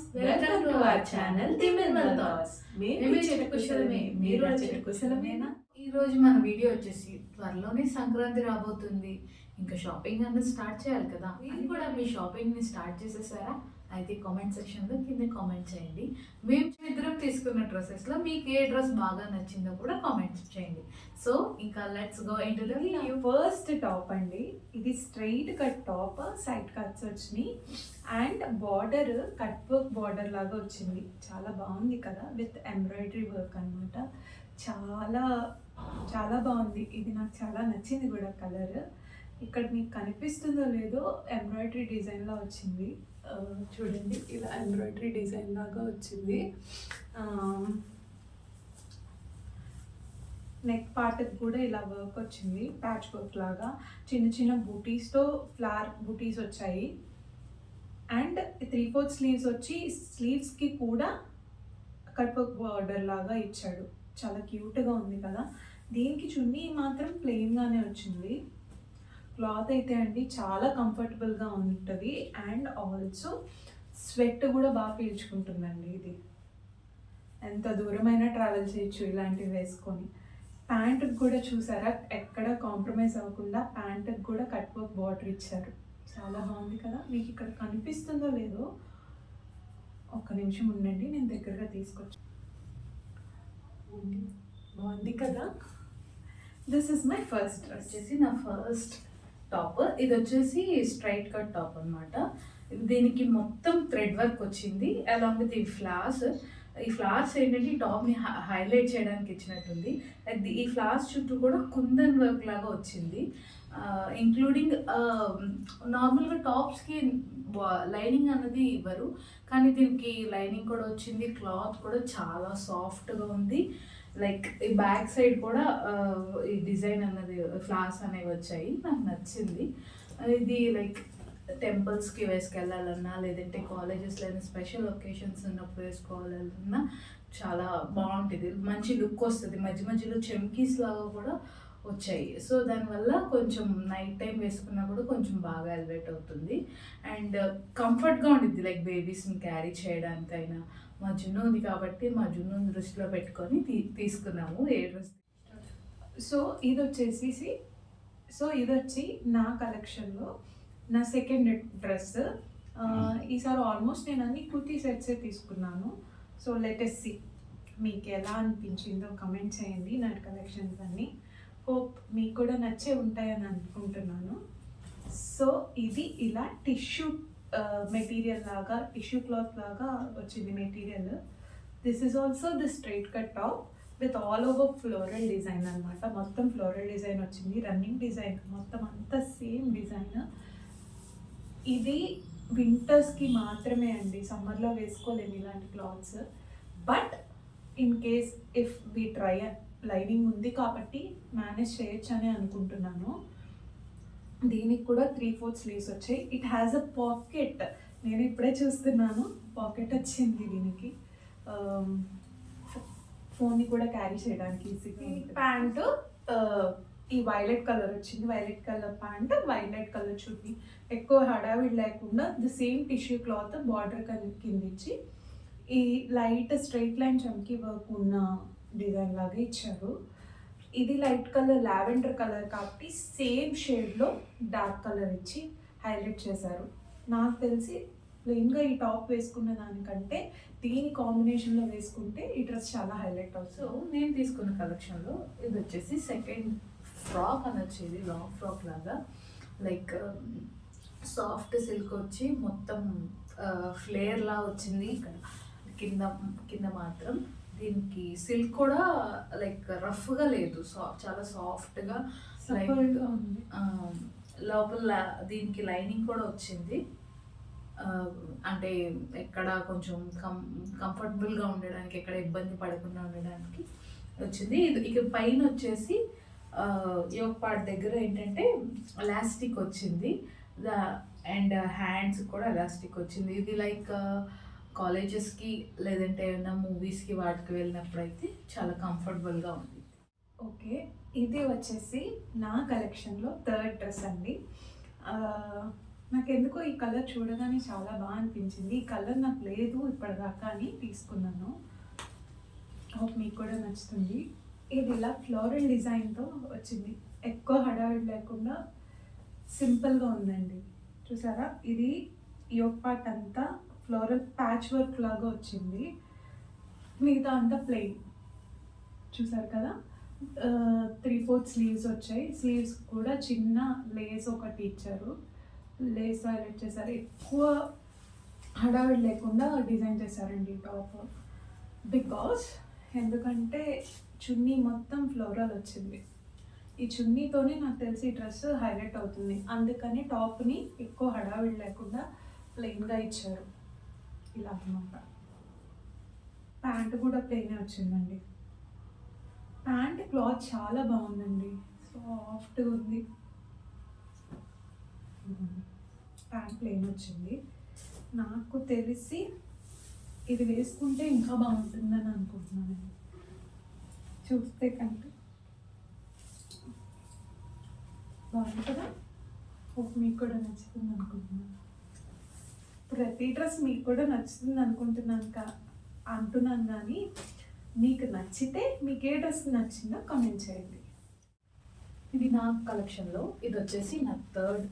Moms welcome to our channel తిమిర్మల్ thoughts మేము చెట్టు కుశలమే మీరు చెట్టు కుశలమేనా? ఈ రోజు మన వీడియో వచ్చేసి త్వరలోనే సంక్రాంతి రాబోతుంది. ఇంకా షాపింగ్ అనేది స్టార్ట్ చేయాలి కదా? మీరు కూడా మీ షాపింగ్ని స్టార్ట్ చేసేసారా? అయితే కామెంట్ సెక్షన్లో కింద కామెంట్ చేయండి. మేము ఇద్దరం తీసుకున్న డ్రెస్సెస్లో మీకు ఏ డ్రెస్ బాగా నచ్చిందో కూడా కామెంట్ చేయండి. సో ఇంకా let's go into the video first top అండి. ఇది straight cut top side cuts వచ్చినాయి. And border cut work border లాగా వచ్చింది. చాలా బాగుంది కదా విత్ ఎంబ్రాయిడరీ వర్క్ అన్నమాట. చాలా చాలా బాగుంది. ఇది నాకు చాలా నచ్చింది కూడా కలర్ ఇక్కడ మీకు కనిపిస్తుందో లేదో ఎంబ్రాయిడరీ డిజైన్లో వచ్చింది. చూడండి ఇలా ఎంబ్రాయిడరీ డిజైన్ లాగా వచ్చింది. నెక్ పార్ట్కి కూడా ఇలా వర్క్ వచ్చింది ప్యాచ్ వర్క్ లాగా. చిన్న చిన్న బూటీస్తో ఫ్లవర్ బూటీస్ వచ్చాయి. అండ్ త్రీ ఫోర్త్ స్లీవ్స్ వచ్చి స్లీవ్స్కి కూడా కట్ వర్క్ బార్డర్ లాగా ఇచ్చాడు. చాలా క్యూట్గా ఉంది కదా? దీనికి చున్నీ మాత్రం ప్లెయిన్గానే వచ్చింది. క్లాత్ అయితే అండి చాలా కంఫర్టబుల్గా ఉంటుంది. అండ్ ఆల్సో స్వెట్ కూడా బాగా పీల్చుకుంటుందండి ఇది. ఎంత దూరమైనా ట్రావెల్ చేయొచ్చు ఇలాంటివి వేసుకొని. ప్యాంటుకి కూడా చూసారా? ఎక్కడ కాంప్రమైజ్ అవ్వకుండా ప్యాంటుకి కూడా కట్ వర్క్ బార్డర్ ఇచ్చారు. చాలా బాగుంది కదా? మీకు ఇక్కడ కనిపిస్తుందో లేదో ఒక్క నిమిషం ఉండండి నేను దగ్గరగా తీసుకొచ్చి. బాగుంది కదా? This is my first dress వచ్చేసి నా ఫస్ట్ టాప్. ఇది వచ్చేసి స్ట్రైట్ కట్ టాప్ అన్నమాట. దీనికి మొత్తం థ్రెడ్ వర్క్ వచ్చింది అలాంగ్ విత్ ఈ ఫ్లవర్స్ ఈ ఫ్లవర్స్ ఏంటంటే ఈ టాప్ని హైలైట్ చేయడానికి ఇచ్చినట్టుంది. ఈ ఫ్లవర్స్ చుట్టూ కూడా కుందన్ వర్క్ లాగా వచ్చింది. ఇంక్లూడింగ్ నార్మల్గా టాప్స్కి లైనింగ్ అన్నది ఇవ్వరు. కానీ దీనికి లైనింగ్ కూడా వచ్చింది క్లాత్ కూడా చాలా సాఫ్ట్గా ఉంది. లైక్ ఈ బ్యాక్ సైడ్ కూడా ఈ డిజైన్ అన్నది ఫ్లవర్స్ అనేవి వచ్చాయి. నాకు నచ్చింది. ఇది లైక్ టెంపుల్స్కి వేసుకెళ్ళాలన్నా లేదంటే కాలేజెస్లో అయినా స్పెషల్ ఒకేషన్స్ ఉన్నప్పుడు వేసుకోవాలన్నా చాలా బాగుంటుంది. మంచి లుక్ వస్తుంది. మధ్య మధ్యలో చెమ్కీస్ లాగా కూడా వచ్చాయి. సో దానివల్ల కొంచెం నైట్ టైం వేసుకున్నా కూడా కొంచెం బాగా ఎలివేట్ అవుతుంది. అండ్ కంఫర్ట్గా ఉండిద్ది. లైక్ బేబీస్ని క్యారీ చేయడానికైనా మా జున్ను ఉంది కాబట్టి మా జున్ను దృష్టిలో పెట్టుకొని తీ తీసుకున్నాము ఏ డ్రెస్ సో ఇది వచ్చేసి సో ఇది వచ్చి నా కలెక్షన్లో నా సెకండ్ డ్రెస్. ఈసారి ఆల్మోస్ట్ నేను అన్ని కుర్తీ సెట్సే తీసుకున్నాను. సో లెటెస్ట్ సి మీకు ఎలా అనిపించిందో కమెంట్ చేయండి నా కలెక్షన్స్ అన్ని. హోప్ మీకు కూడా నచ్చే ఉంటాయని అనుకుంటున్నాను. సో ఇది ఇలా టిష్యూ మెటీరియల్ లాగా టిష్యూ క్లాత్ లాగా వచ్చింది material this is also the straight cut top with all over floral design అన్నమాట మొత్తం ఫ్లోరల్ డిజైన్ వచ్చింది రన్నింగ్ డిజైన్ మొత్తం అంతా సేమ్ డిజైన్ ఇది వింటర్స్కి మాత్రమే అండి సమ్మర్లో వేసుకోలేము ఇలాంటి clothes but in case if we try lining ఉంది కాబట్టి మేనేజ్ చేయొచ్చు అని అనుకుంటున్నాను దీనికి కూడా త్రీ ఫోర్త్ స్లీవ్స్ వచ్చాయి. ఇట్ హ్యాస్ అ పాకెట్ నేను ఇప్పుడే చూస్తున్నాను. పాకెట్ వచ్చింది దీనికి. ఫోన్ని కూడా క్యారీ చేయడానికి ఈజీగా ప్యాంటు ఈ వైలెట్ కలర్ వచ్చింది. Violet colour pant violet colour chunni ఎక్కువ హడావిడి లేకుండా the same tissue cloth border కింద ఇచ్చి ఈ లైట్ స్ట్రైట్ లైన్ చమ్కీ వర్క్ ఉన్న డిజైన్ లాగా ఇచ్చారు. ఇది లైట్ కలర్ లావెండర్ కలర్ కాబట్టి సేమ్ షేడ్లో డార్క్ కలర్ ఇచ్చి హైలైట్ చేశారు. నాకు తెలిసి ప్లెయిన్గా ఈ టాప్ వేసుకున్న దానికంటే దీని కాంబినేషన్లో వేసుకుంటే ఈ డ్రెస్ చాలా హైలైట్ సో అవుతుంది నేను తీసుకున్న కలెక్షన్లో ఇది వచ్చేసి సెకండ్ ఫ్రాక్ అని వచ్చేది లాంగ్ ఫ్రాక్ లాగా. లైక్ సాఫ్ట్ సిల్క్ వచ్చి మొత్తం uh, ఫ్లేయర్లా వచ్చింది ఇక్కడ కింద కింద మాత్రం. దీనికి సిల్క్ కూడా లైక్ రఫ్గా లేదు. సా- చాలా సాఫ్ట్గా లైక్ ఉంది. లోపల దీనికి లైనింగ్ కూడా వచ్చింది. ఆ, అంటే ఎక్కడ కొంచెం కం కంఫర్టబుల్గా ఉండడానికి ఎక్కడ ఇబ్బంది పడకుండా ఉండడానికి వచ్చింది. ఇది ఇక పైన వచ్చేసి యోగ్ పార్ట్ దగ్గర ఏంటంటే ఎలాస్టిక్ వచ్చింది. అండ్ హ్యాండ్స్ కూడా ఎలాస్టిక్ వచ్చింది. ఇది లైక్ కాలేజెస్కి లేదంటే ఏమైనా మూవీస్కి వాటికి వెళ్ళినప్పుడు అయితే చాలా కంఫర్టబుల్గా ఉంది. ఓకే. ఇది వచ్చేసి నా కలెక్షన్లో థర్డ్ డ్రెస్ అండి. నాకెందుకో నాకు ఎందుకో ఈ కలర్ చూడగానే చాలా బాగా అనిపించింది. ఈ కలర్ నాకు లేదు ఇప్పటిదాకా అని తీసుకున్నాను. హోప్ మీకు కూడా నచ్చుతుంది. ఇది ఇలా ఫ్లోరల్ డిజైన్తో వచ్చింది. ఎక్కువ హడావిడి లేకుండా సింపుల్గా ఉందండి. చూసారా? ఇది యోగ్ పార్ట్ అంతా ఫ్లోరల్ ప్యాచ్ వర్క్ లాగా వచ్చింది. మిగతా అంతా ప్లెయిన్ చూసారు కదా? త్రీ ఫోర్త్ స్లీవ్స్ వచ్చాయి. స్లీవ్స్ కూడా చిన్న లేస్ ఒకటి ఇచ్చారు. లేస్ హైలైట్ చేశారు ఎక్కువ హడావిడి లేకుండా డిజైన్ చేశారండి టాప్ బికాస్ ఎందుకంటే చున్నీ మొత్తం ఫ్లోరల్ వచ్చింది. ఈ చున్నీతోనే నాకు తెలిసి ఈ డ్రెస్ హైలైట్ అవుతుంది. అందుకని టాప్ని ఎక్కువ హడావిడి లేకుండా ప్లెయిన్గా ఇచ్చారు. ఇలా అనమాట ప్యాంట్ కూడా ప్లెయిన్ వచ్చిందండి. ప్యాంట్ క్లాత్ చాలా బాగుందండి. సాఫ్ట్గా ఉంది. ప్యాంట్ ప్లెయిన్ వచ్చింది. నాకు తెలిసి ఇది వేసుకుంటే ఇంకా బాగుంటుందని అనుకుంటున్నాను చూస్తే కంటే. బాగుంది కదా? మీకు కూడా నచ్చుతుంది అనుకుంటున్నాను. ప్రతి డ్రెస్ మీకు కూడా నచ్చుతుంది అనుకుంటున్నాను కా అంటున్నాను కానీ మీకు నచ్చితే మీకు ఏ డ్రెస్ నచ్చిందో కామెంట్ చేయండి. ఇది నా కలెక్షన్లో ఇది వచ్చేసి నా థర్డ్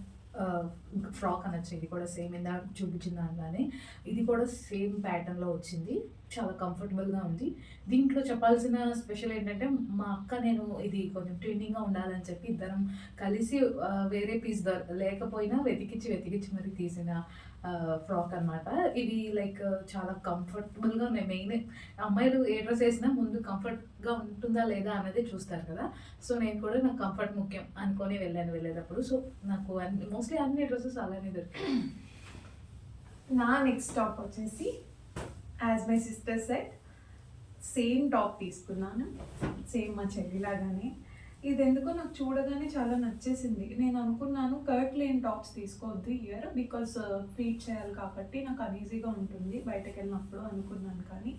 ఫ్రాక్ అనొచ్చు. ఇది కూడా సేమ్ ఇందా చూపించిన దానిలానే. ఇది కూడా సేమ్ ప్యాటర్న్లో వచ్చింది. చాలా కంఫర్టబుల్గా ఉంది. దీంట్లో చెప్పాల్సిన స్పెషల్ ఏంటంటే మా అక్క నేను ఇది కొంచెం ట్రెండింగ్గా ఉండాలని చెప్పి ఇద్దరం కలిసి వేరే పీస్ లేకపోయినా వెతికిచ్చి వెతికిచ్చి మరి తీసిన ఫ్రాక్ అన్నమాట. ఇవి లైక్ చాలా కంఫర్టబుల్గా ఉన్నాయి. మెయిన్ అమ్మాయిలు ఏ డ్రెస్ వేసినా ముందు కంఫర్ట్గా ఉంటుందా లేదా అనేది చూస్తారు కదా. సో నేను కూడా నాకు కంఫర్ట్ ముఖ్యం అనుకొని వెళ్ళాను వెళ్ళేటప్పుడు. సో నాకు అన్ని మోస్ట్లీ అన్ని డ్రెస్సెస్ అలానే దొరికాయి. నా నెక్స్ట్ టాప్ వచ్చేసి as my sister set same top తీసుకున్నాను. సేమ్ మా చెల్లిలాగానే ఇది ఎందుకో నాకు చూడగానే చాలా నచ్చేసింది. నేను అనుకున్నాను కర్ట్ లేని టాప్స్ తీసుకోవద్దు ఇయర్ బికాస్ ఫీట్ చేయాలి కాబట్టి నాకు అన్ఈజీగా ఉంటుంది. బయటకు వెళ్ళినప్పుడు అనుకున్నాను కానీ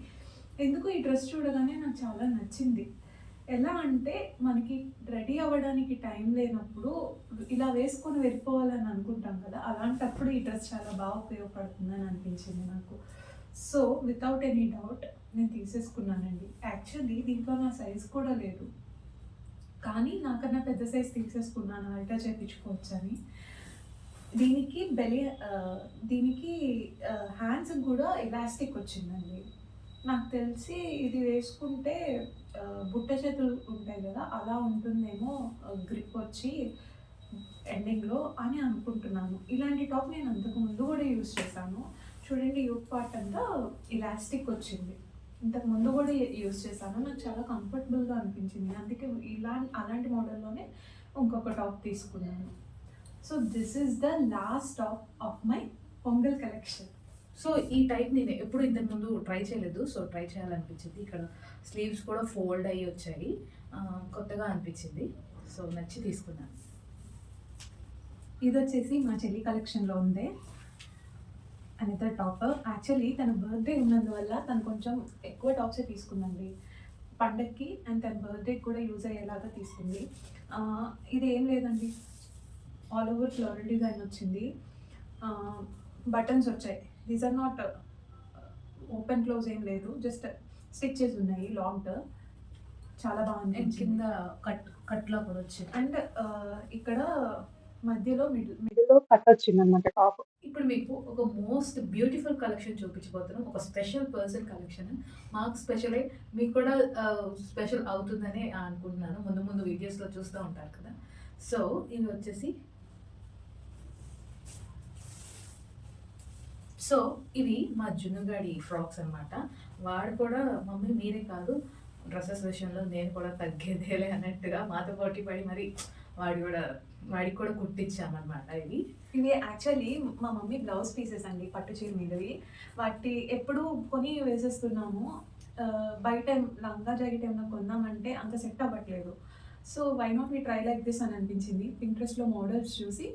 ఎందుకు ఈ డ్రెస్ చూడగానే నాకు చాలా నచ్చింది. ఎలా అంటే మనకి రెడీ అవ్వడానికి టైం లేనప్పుడు ఇలా వేసుకొని వెళ్ళిపోవాలని అనుకుంటాం కదా అలాంటప్పుడు ఈ డ్రెస్ చాలా బాగా ఉపయోగపడుతుందని అనిపించింది నాకు. సో వితౌట్ ఎనీ డౌట్ నేను తీసేసుకున్నానండి. యాక్చువల్లీ దీంట్లో నా సైజ్ కూడా లేదు. కానీ నాకన్నా పెద్ద సైజ్ తీసేసుకున్నాను. అల్టా చేయించుకోవచ్చని అని. దీనికి బెలి దీనికి హ్యాండ్స్ కూడా ఎలాస్టిక్ వచ్చిందండి. నాకు తెలిసి ఇది వేసుకుంటే బుట్ట చేతులు ఉంటాయి కదా అలా ఉంటుందేమో గ్రిప్ వచ్చి ఎండింగ్లో అని అనుకుంటున్నాను. ఇలాంటి టాప్ నేను అంతకు ముందు కూడా యూజ్ చేశాను. చూడండి యూత్ పార్ట్ అంతా ఇలాస్టిక్ వచ్చింది. ఇంతకు ముందు కూడా యూజ్ చేశాను. నాకు చాలా కంఫర్టబుల్గా అనిపించింది. అందుకే ఇలా అలాంటి మోడల్లోనే ఇంకొక టాప్ తీసుకున్నాను. So this is the last top of my Pongal collection so ఈ టైప్ నేను ఎప్పుడు ఇంతకు ముందు ట్రై చేయలేదు. సో ట్రై చేయాలనిపించింది. ఇక్కడ స్లీవ్స్ కూడా ఫోల్డ్ అయ్యి వచ్చాయి. కొత్తగా అనిపించింది. సో నచ్చి తీసుకున్నాను. ఇది వచ్చేసి మా చెల్లి కలెక్షన్లో ఉందే. అనిత టాప్ యాక్చువల్లీ తన బర్త్డే ఉన్నందువల్ల తను కొంచెం ఎక్కువ టాప్సే తీసుకుందండి. పండక్కి అండ్ తన బర్త్డేకి కూడా యూజ్ అయ్యేలాగా తీసుకుంది. ఇది ఏం లేదండి. ఆల్ ఓవర్ ఫ్లోరల్ డిజైన్ వచ్చింది. బటన్స్ వచ్చాయి. These are not open close ఏం లేదు. జస్ట్ స్టిచ్చెస్ ఉన్నాయి లాంగ్ చాలా బాగా అండ్ అనిపించింది. కింద కట్ కట్లో కూడా వచ్చింది అండ్ ఇక్కడ మధ్యలో మిడిల్ మిడిల్లో కట్ వచ్చింది అనమాట టాప్ ఇప్పుడు మీకు ఒక మోస్ట్ బ్యూటిఫుల్ కలెక్షన్ చూపించబోతున్నాం. ఒక స్పెషల్ పర్సన్ కలెక్షన్ మాకు స్పెషలే మీకు కూడా స్పెషల్ అవుతుందని అనుకుంటున్నాను. ముందు ముందు వీడియోస్లో చూస్తూ ఉంటారు కదా. సో ఇవి వచ్చేసి సో ఇవి మా జున్నుగాడి ఫ్రాక్స్ అన్నమాట. వాడు కూడా మమ్మీ మీరే కాదు. డ్రెస్సెస్ విషయంలో నేను కూడా తగ్గేదేలే అన్నట్టుగా మాతో పోటీ పడి మరి వాడి కూడా వాడికి కూడా కుట్టించామన్నమాట ఇవి. ఇవి యాక్చువల్లీ మా మమ్మీ బ్లౌజ్ పీసెస్ అండి పట్టు చీర మీదవి. వాటి ఎప్పుడు కొని వేసేస్తున్నాము. బయట లంగా జాకెట్ ఏమైనా కొన్నామంటే అంత సెట్ అవ్వట్లేదు. So why not me try like this అని అనిపించింది. ఇంట్రెస్ట్లో మోడల్స్ చూసి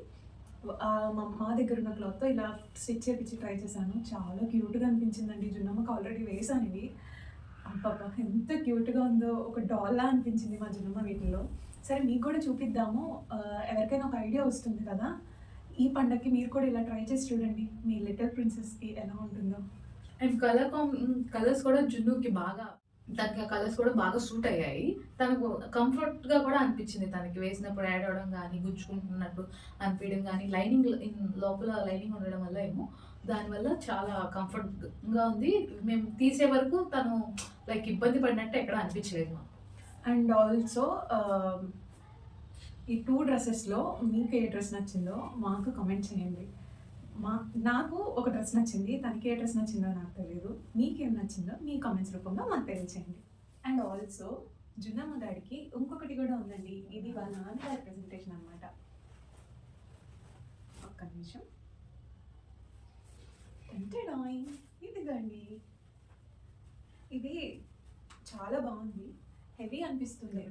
మా మా దగ్గర ఉన్న క్లాత్తో ఇలా స్టిచ్ చేపించి ట్రై చేశాను. చాలా క్యూట్గా అనిపించిందండి. జున్నమ్మకి ఆల్రెడీ వేసాను ఇవి. అబ్బబ్బా ఎంత క్యూట్గా ఉందో. ఒక డాల్లా అనిపించింది మా జనమ్మ వీటిలో సరే మీకు కూడా చూపిద్దాము. ఎవరికైనా ఒక ఐడియా వస్తుంది కదా. ఈ పండగకి మీరు కూడా ఇలా ట్రై చేసి చూడండి. మీ లిటిల్ ప్రిన్సెస్కి ఎలా ఉంటుందో. అండ్ కలర్ కాం కలర్స్ కూడా జున్నుకి బాగా దానికి ఆ కలర్స్ కూడా బాగా సూట్ అయ్యాయి. తనకు కంఫర్ట్గా కూడా అనిపించింది తనకి. వేసినప్పుడు యాడ్ అవడం కానీ గుచ్చుకుంటున్నట్టు అనిపించడం కానీ లైనింగ్ లోపల లైనింగ్ ఉండడం వల్ల ఏమో దానివల్ల చాలా కంఫర్ట్గా ఉంది. మేము తీసే వరకు తను లైక్ ఇబ్బంది పడినట్టు ఎక్కడ అనిపించలేదు మాకు. అండ్ ఆల్సో um, ఈ టూ డ్రెస్సెస్లో మీకు ఏ డ్రెస్ నచ్చిందో మాకు కమెంట్ చేయండి. మా నాకు ఒక డ్రెస్ నచ్చింది తనకి ఏ డ్రెస్ నచ్చిందో నాకు తెలియదు మీకేం నచ్చిందో మీ కామెంట్స్ రూపంలో మాకు తెలియచేయండి. అండ్ ఆల్సో జున్నమ్మ గారికి ఇంకొకటి కూడా ఉందండి. ఇది వాళ్ళ నాన్నగారి ప్రెజెంటేషన్ అనమాట ఒక్క నిమిషం. అంటే డాయింగ్ ఇదిగండి. ఇది చాలా బాగుంది. హెవీ అనిపిస్తుంది.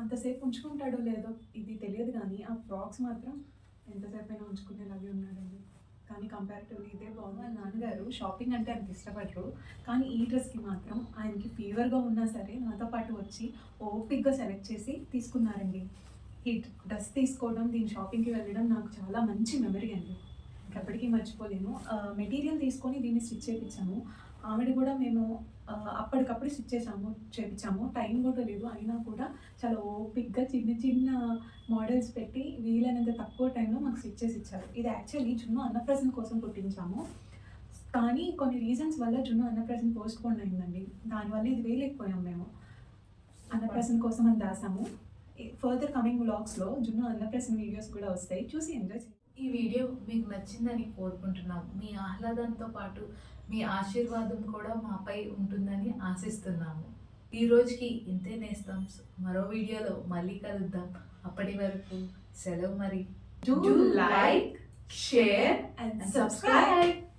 అంతసేపు ఉంచుకుంటాడో లేదో ఇది తెలియదు కానీ ఆ ఫ్రాక్స్ మాత్రం ఎంతసేపు అయినా ఉంచుకునేలాగే ఉన్నాడండి. కానీ కంపారిటివ్లీ ఇదే బాగుంది వాళ్ళ నాన్నగారు షాపింగ్ అంటే ఆయనకి ఇష్టపడరు. కానీ ఈ డ్రెస్కి మాత్రం ఆయనకి ఫీవర్గా ఉన్నా సరే నాతో పాటు వచ్చి ఓపిక్గా సెలెక్ట్ చేసి తీసుకున్నారండి. ఈ డ్రెస్ తీసుకోవడం దీని షాపింగ్కి వెళ్ళడం నాకు చాలా మంచి మెమరీ అండి. ఎప్పటికీ మర్చిపోలేను. మెటీరియల్ తీసుకొని దీన్ని స్టిచ్ చేయించాము ఆవిడ కూడా మేము అప్పటికప్పుడు స్టిచ్ చేసాము చేయించాము టైం కూడా లేదు. అయినా కూడా చాలా ఓపిక్గా చిన్న చిన్న మోడల్స్ పెట్టి వీలైనంత తక్కువ టైంలో మాకు స్టిచ్ చేసి ఇచ్చారు. ఇది యాక్చువల్లీ జున్ను అన్నప్రసన్ కోసం కుట్టించాము. కానీ కొన్ని రీజన్స్ వల్ల జున్ను అన్నప్రసన్న పోస్ట్ పోన్ అయిందండి. దానివల్ల ఇది వేయలేకపోయాం మేము. అన్నప్రసన్ కోసం అని దాసాము ఫర్దర్ కమింగ్ వ్లాగ్స్లో జున్ను అన్నప్రసన్ వీడియోస్ కూడా వస్తాయి. చూసి ఎంజాయ్ చేయండి. ఈ వీడియో మీకు నచ్చిందని కోరుకుంటున్నాం. మీ ఆహ్లాదంతో పాటు మీ ఆశీర్వాదం కూడా మాపై ఉంటుందని ఆశిస్తున్నాము. ఈ రోజుకి ఇంతే నేస్తాం. మరో వీడియోలో మళ్ళీ కలుద్దాం. అప్పటి వరకు సెలవు మరి. Share and and subscribe. subscribe.